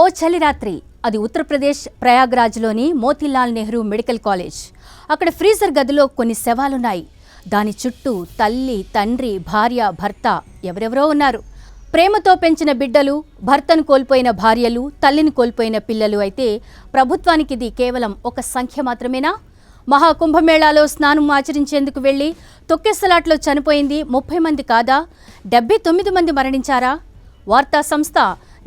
ఓ చలిరాత్రి అది ఉత్తరప్రదేశ్ ప్రయాగ్రాజ్లోని మోతీలాల్ నెహ్రూ మెడికల్ కాలేజ్. అక్కడ ఫ్రీజర్ గదిలో కొన్ని శవాలున్నాయి. దాని చుట్టూ తల్లి తండ్రి భార్య భర్త ఎవరెవరో ఉన్నారు. ప్రేమతో పెంచిన బిడ్డలు భర్తను కోల్పోయిన భార్యలు తల్లిని కోల్పోయిన పిల్లలు అయితే ప్రభుత్వానికి ఇది కేవలం ఒక సంఖ్య మాత్రమేనా? మహాకుంభమేళాలో స్నానం ఆచరించేందుకు వెళ్ళి తొక్కెసలాట్లో చనిపోయింది ముప్పై మంది కాదా? డెబ్బై తొమ్మిది మంది మరణించారా? వార్తా సంస్థ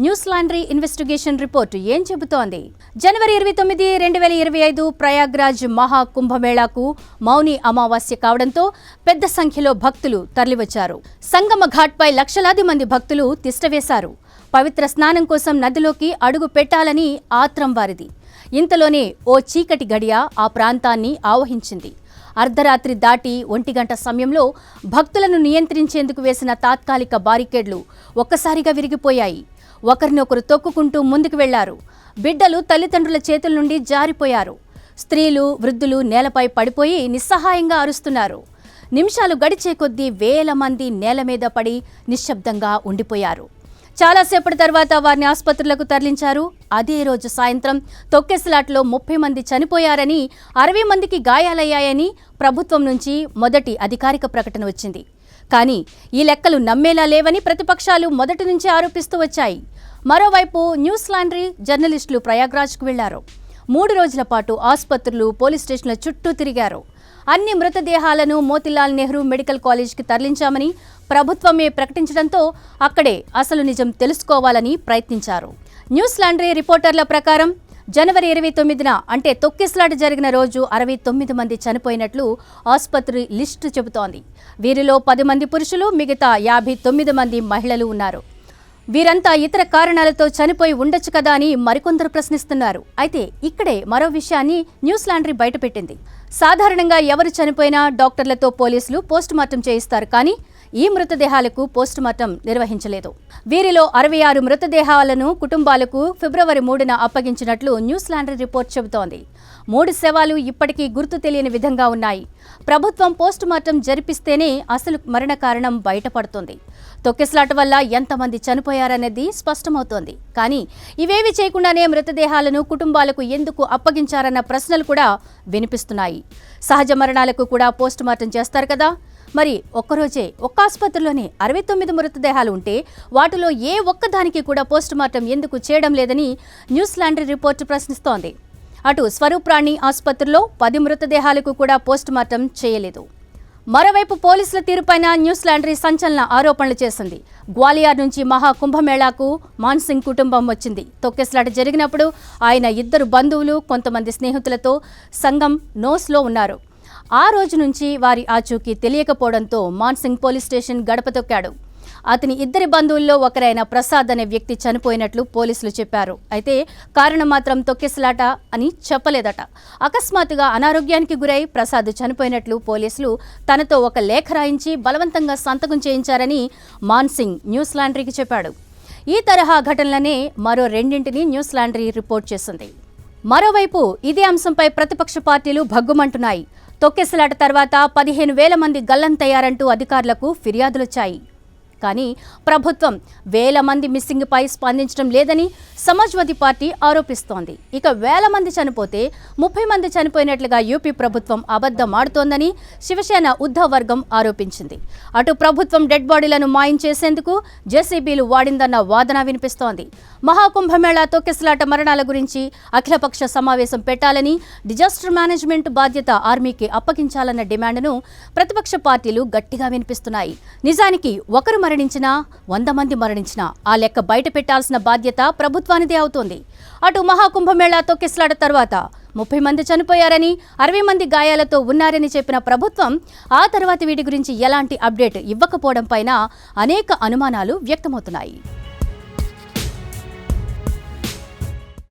న్యూస్ లాండ్రీ ఇన్వెస్టిగేషన్ రిపోర్ట్ ఏం చెబుతోంది? జనవరి ఇరవై తొమ్మిది రెండు వేల ఇరవై ఐదు ప్రయాగ్రాజ్ మహా కుంభమేళాకు మౌని అమావాస్య కావడంతో పెద్ద సంఖ్యలో భక్తులు తరలివచ్చారు. సంగమ ఘాట్పై లక్షలాది మంది భక్తులు తిష్టవేశారు పవిత్ర స్నానం కోసం నదిలోకి అడుగు పెట్టాలని ఆత్రం వారిది. ఇంతలోనే ఓ చీకటి గడియ ఆ ప్రాంతాన్ని ఆవహించింది. అర్ధరాత్రి దాటి ఒంటి గంట సమయంలో భక్తులను నియంత్రించేందుకు వేసిన తాత్కాలిక బారికేడ్లు ఒక్కసారిగా విరిగిపోయాయి. ఒకరినొకరు తొక్కుకుంటూ ముందుకు వెళ్ళారు. బిడ్డలు తల్లిదండ్రుల చేతుల నుండి జారిపోయారు. స్త్రీలు వృద్ధులు నేలపై పడిపోయి నిస్సహాయంగా అరుస్తున్నారు. నిమిషాలు గడిచే కొద్దీ వేల మంది నేల మీద పడి నిశ్శబ్దంగా ఉండిపోయారు. చాలాసేపటి తర్వాత వారిని ఆసుపత్రులకు తరలించారు. అదే రోజు సాయంత్రం తొక్కెసలాట్లో ముప్పై మంది చనిపోయారని అరవై మందికి గాయాలయ్యాయని ప్రభుత్వం నుంచి మొదటి అధికారిక ప్రకటన వచ్చింది. కానీ ఈ లెక్కలు నమ్మేలా లేవని ప్రతిపక్షాలు మొదటి నుంచి ఆరోపిస్తూ వచ్చాయి. మరోవైపు న్యూస్ లాండ్రీ జర్నలిస్టులు ప్రయాగ్రాజ్కు వెళ్ళారు. మూడు రోజుల పాటు ఆసుపత్రులు పోలీస్ స్టేషన్ల చుట్టూ తిరిగారు. అన్ని మృతదేహాలను మోతిలాల్ నెహ్రూ మెడికల్ కాలేజ్కి తరలించామని ప్రభుత్వమే ప్రకటించడంతో అక్కడే అసలు నిజం తెలుసుకోవాలని ప్రయత్నించారు. న్యూస్ లాండ్రీ రిపోర్టర్ల ప్రకారం జనవరి ఇరవై తొమ్మిదిన అంటే తొక్కిసలాట జరిగిన రోజు అరవై తొమ్మిది మంది చనిపోయినట్లు ఆసుపత్రి లిస్టు చెబుతోంది. వీరిలో పది మంది పురుషులు మిగతా యాభై తొమ్మిది మంది మహిళలు ఉన్నారు. వీరంతా ఇతర కారణాలతో చనిపోయి ఉండొచ్చు కదా అని మరికొందరు ప్రశ్నిస్తున్నారు. అయితే ఇక్కడే మరో విషయాన్ని న్యూస్ లాండ్రీ బయటపెట్టింది. సాధారణంగా ఎవరు చనిపోయినా డాక్టర్లతో పోలీసులు పోస్టుమార్టం చేయిస్తారు కానీ ఈ మృతదేహాలకు పోస్టుమార్టం నిర్వహించలేదు. వీరిలో అరవై ఆరు మృతదేహాలను కుటుంబాలకు ఫిబ్రవరి మూడున అప్పగించినట్లు న్యూస్లాండర్ రిపోర్ట్ చెబుతోంది. మూడు శవాలు ఇప్పటికీ గుర్తు తెలియని విధంగా ఉన్నాయి. ప్రభుత్వం పోస్టుమార్టం జరిపిస్తేనే అసలు మరణ కారణం బయటపడుతుంది. తొక్కిసలాట వల్ల ఎంతమంది చనిపోయారనేది స్పష్టమవుతోంది. కానీ ఇవేవి చేయకుండానే మృతదేహాలను కుటుంబాలకు ఎందుకు అప్పగించారన్న ప్రశ్నలు కూడా వినిపిస్తున్నాయి. సహజ మరణాలకు కూడా పోస్టుమార్టం చేస్తారు కదా. మరి ఒక్కరోజే ఒక్క ఆసుపత్రిలోనే అరవై తొమ్మిది మృతదేహాలు ఉంటే వాటిలో ఏ ఒక్కదానికి కూడా పోస్టుమార్టం ఎందుకు చేయడం లేదని న్యూస్లాండ్రీ రిపోర్టు ప్రశ్నిస్తోంది. అటు స్వరూప్రాణి ఆసుపత్రిలో పది మృతదేహాలకు కూడా పోస్టుమార్టం చేయలేదు. మరోవైపు పోలీసుల తీరుపైన న్యూస్లాండ్రీ సంచలన ఆరోపణలు చేసింది. గ్వాలియర్ నుంచి మహా కుంభమేళాకు మాన్సింగ్ కుటుంబం వచ్చింది. తొక్కెసలాట జరిగినప్పుడు ఆయన ఇద్దరు బంధువులు కొంతమంది స్నేహితులతో సంఘం నోస్లో ఉన్నారు. ఆ రోజు నుంచి వారి ఆచూకీ తెలియకపోవడంతో మాన్సింగ్ పోలీస్ స్టేషన్ గడప తొక్కాడు. అతని ఇద్దరి బంధువుల్లో ఒకరైన ప్రసాద్ అనే వ్యక్తి చనిపోయినట్లు పోలీసులు చెప్పారు. అయితే కారణం మాత్రం తొక్కిసలాట అని చెప్పలేదట. అకస్మాత్తుగా అనారోగ్యానికి గురై ప్రసాద్ చనిపోయినట్లు పోలీసులు తనతో ఒక లేఖ రాయించి బలవంతంగా సంతకం చేయించారని మాన్సింగ్ న్యూస్ లాండ్రీకి చెప్పాడు. ఈ తరహా ఘటనలనే మరో రెండింటిని న్యూస్ లాండ్రీ రిపోర్ట్ చేసింది. మరోవైపు ఇదే అంశంపై ప్రతిపక్ష పార్టీలు భగ్గుమంటున్నాయి. తొక్కెసలాట తర్వాత పదిహేను వేల మంది గల్లంతయ్యారంటూ అధికారులకు ఫిర్యాదులొచ్చాయి. కానీ ప్రభుత్వం వేల మంది మిస్సింగ్పై స్పందించడం లేదని సమాజ్వాదీ పార్టీ ఆరోపిస్తోంది. ఇక వేల మంది చనిపోతే ముప్పై మంది చనిపోయినట్లుగా యూపీ ప్రభుత్వం అబద్ధం ఆడుతోందని శివసేన ఉద్ధవ్ వర్గం ఆరోపించింది. అటు ప్రభుత్వం డెడ్ బాడీలను మాయం చేసేందుకు జేసీబీలు వాడిందన్న వాదన వినిపిస్తోంది. మహాకుంభమేళా తొక్కిసలాట మరణాల గురించి అఖిలపక్ష సమావేశం పెట్టాలని డిజాస్టర్ మేనేజ్మెంట్ బాధ్యత ఆర్మీకి అప్పగించాలన్న డిమాండ్ను ప్రతిపక్ష పార్టీలు గట్టిగా వినిపిస్తున్నాయి. నిజానికి ఒకరు మరణించినా వంద మంది మరణించినా ఆ లెక్క బయట పెట్టాల్సిన బాధ్యత ప్రభుత్వానిదే అవుతోంది. అటు మహాకుంభమేళా తొక్కిసలాట తర్వాత ముప్పై మంది చనిపోయారని అరవై మంది గాయాలతో ఉన్నారని చెప్పిన ప్రభుత్వం ఆ తర్వాత వీటి గురించి ఎలాంటి అప్డేట్ ఇవ్వకపోవడం పైన అనేక అనుమానాలు వ్యక్తమవుతున్నాయి.